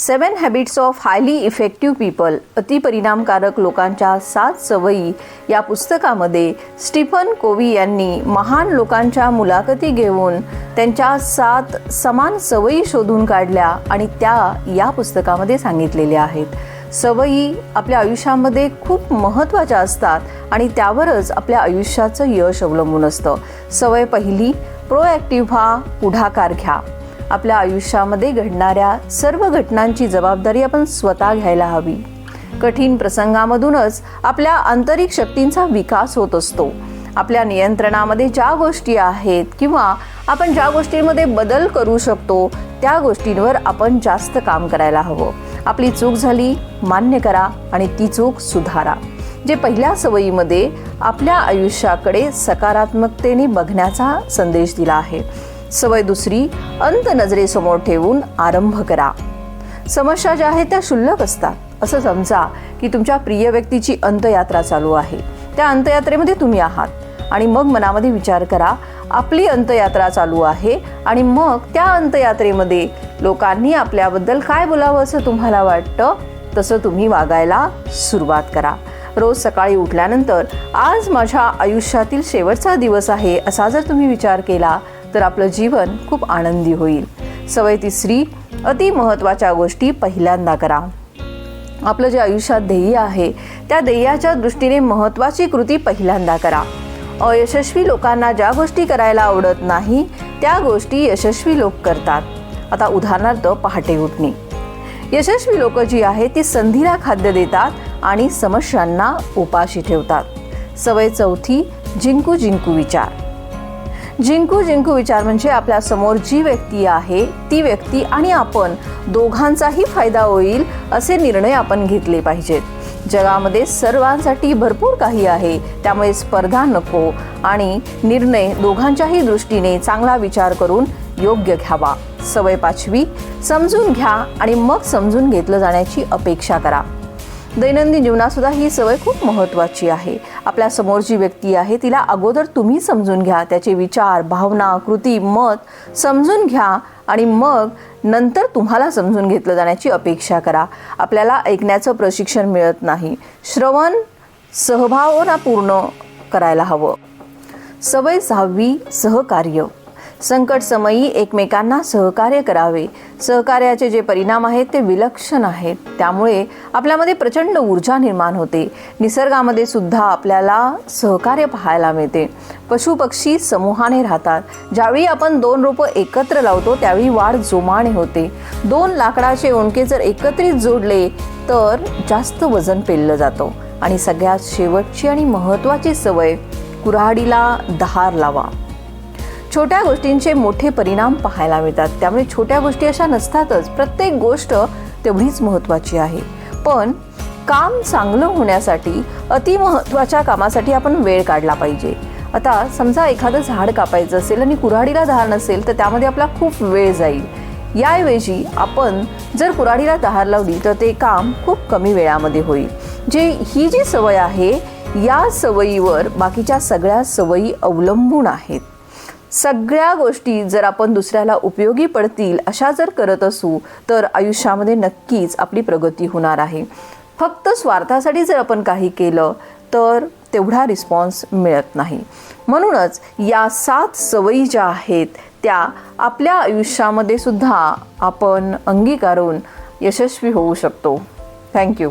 Seven habits of highly effective people अतिपरिणामकारक लोकांच्या सात सवयी या पुस्तकामध्ये स्टीफन कोवी यांनी महान लोकांच्या मुलाखती घेऊन त्यांच्या सात समान सवयी शोधून काढल्या आणि त्या या पुस्तकामध्ये सांगितलेल्या आहेत. सवयी आपल्या आयुष्यामध्ये खूप महत्त्वाच्या असतात आणि त्यावरच आपल्या आयुष्याचं यश अवलंबून असतं. सवय पहिली प्रोॲक्टिव्ह व्हा पुढाकार घ्या. आपल्या आयुष्यामध्ये घडणाऱ्या सर्व घटनांची जबाबदारी आपण स्वतः घ्यायला हवी. कठीण प्रसंगामधूनच आपल्या आंतरिक शक्तींचा विकास होत असतो. आपल्या नियंत्रणामध्ये ज्या गोष्टी आहेत किंवा आपण ज्या गोष्टींमध्ये बदल करू शकतो त्या गोष्टींवर आपण जास्त काम करायला हवं. आपली चूक झाली मान्य करा आणि ती चूक सुधारा. जे पहिल्या सवयीमध्ये आपल्या आयुष्याकडे सकारात्मकतेने बघण्याचा संदेश दिला आहे. सवय दुसरी अंत नजरेसमोर ठेवून आरंभ करा. समस्या ज्या आहेत त्या क्षुल्लक असतात. असं समजा की तुमच्या प्रिय व्यक्तीची अंतयात्रा चालू आहे. त्या अंतयात्रेमध्ये तुम्ही आहात. आणि मग मनामध्ये विचार करा आपली अंतयात्रा चालू आहे आणि मग त्या अंतयात्रेमध्ये लोकांनी आपल्याबद्दल काय बोलावं असं तुम्हाला वाटतं तसं तुम्ही वागायला सुरुवात करा. रोज सकाळी उठल्यानंतर आज माझ्या आयुष्यातील शेवटचा दिवस आहे असा जर तुम्ही विचार केला तर आपलं जीवन खूप आनंदी होईल. सवय तिसरी अति महत्त्वाच्या गोष्टी पहिल्यांदा करा. आपलं जे आयुष्यात ध्येय आहे त्या ध्येयाच्या दृष्टीने महत्त्वाची कृती पहिल्यांदा करा. अयशस्वी लोकांना ज्या गोष्टी करायला आवडत नाही त्या गोष्टी यशस्वी लोक करतात. आता उदाहरणार्थ पहाटे उठणे. यशस्वी लोक जी आहेत ती संधीला खाद्य देतात आणि समस्यांना उपाशी ठेवतात. सवय चौथी जिंकू जिंकू विचार. जिंकू जिंकू विचार म्हणजे आपल्यासमोर जी व्यक्ती आहे ती व्यक्ती आणि आपण दोघांचाही फायदा होईल असे निर्णय आपण घेतले पाहिजेत. जगामध्ये सर्वांसाठी भरपूर काही आहे त्यामुळे स्पर्धा नको आणि निर्णय दोघांच्याही दृष्टीने चांगला विचार करून योग्य घ्यावा. सवय पाचवी समजून घ्या आणि मग समजून घेतलं जाण्याची अपेक्षा करा. दैनंदिन जीवनात सुद्धा ही सवय खूप महत्त्वाची आहे. आपल्यासमोर जी व्यक्ती आहे तिला अगोदर तुम्ही समजून घ्या. त्याचे विचार भावना कृती मत समजून घ्या आणि मग नंतर तुम्हाला समजून घेतलं जाण्याची अपेक्षा करा. आपल्याला ऐकण्याचं प्रशिक्षण मिळत नाही. श्रवण सहभावना पूर्ण करायला हवं. सवय सहावी सहकार्य. संकट समयी एकमेकांना सहकार्य करावे. सहकार्याचे जे परिणाम आहेत ते विलक्षण आहेत. त्यामुळे आपल्यामध्ये प्रचंड ऊर्जा निर्माण होते. निसर्गामध्ये सुद्धा आपल्याला सहकार्य पाहायला मिळते. पशु पक्षी समूहाने राहतात. ज्यावेळी आपण दोन रोपं एकत्र लावतो त्यावेळी वाढ जोमाने होते. दोन लाकडाचे ओंडके जर एकत्रित जोडले तर जास्त वजन पेललं जातं. आणि सगळ्यात शेवटची आणि महत्त्वाची सवय कुऱ्हाडीला दहार लावा. छोट्या गोष्टींचे मोठे परिणाम पाहायला मिळतात. त्यामुळे छोट्या गोष्टी अशा नसतातच. प्रत्येक गोष्ट तेवढीच महत्त्वाची आहे. पण काम चांगलं होण्यासाठी अतिमहत्त्वाच्या कामासाठी आपण वेळ काढला पाहिजे. आता समजा एखादं झाड कापायचं असेल आणि कुऱ्हाडीला धार नसेल तर त्यामध्ये आपला खूप वेळ जाईल. याऐवजी आपण जर कुऱ्हाडीला धार लावली तर ते काम खूप कमी वेळामध्ये होईल. जे ही जी सवय आहे या सवयीवर बाकीच्या सगळ्या सवयी अवलंबून आहेत. सगळ्या गोष्टी जर आपण दुसऱ्याला उपयोगी पडतील अशा जर करत असू तर आयुष्यामध्ये नक्कीच आपली प्रगती होणार आहे. फक्त स्वार्थासाठी जर आपण काही केलं तर तेवढा रिस्पॉन्स मिळत नाही. म्हणूनच या सात सवयी ज्या आहेत त्या आपल्या आयुष्यामध्ये सुद्धा आपण अंगीकारून यशस्वी होऊ शकतो. थँक्यू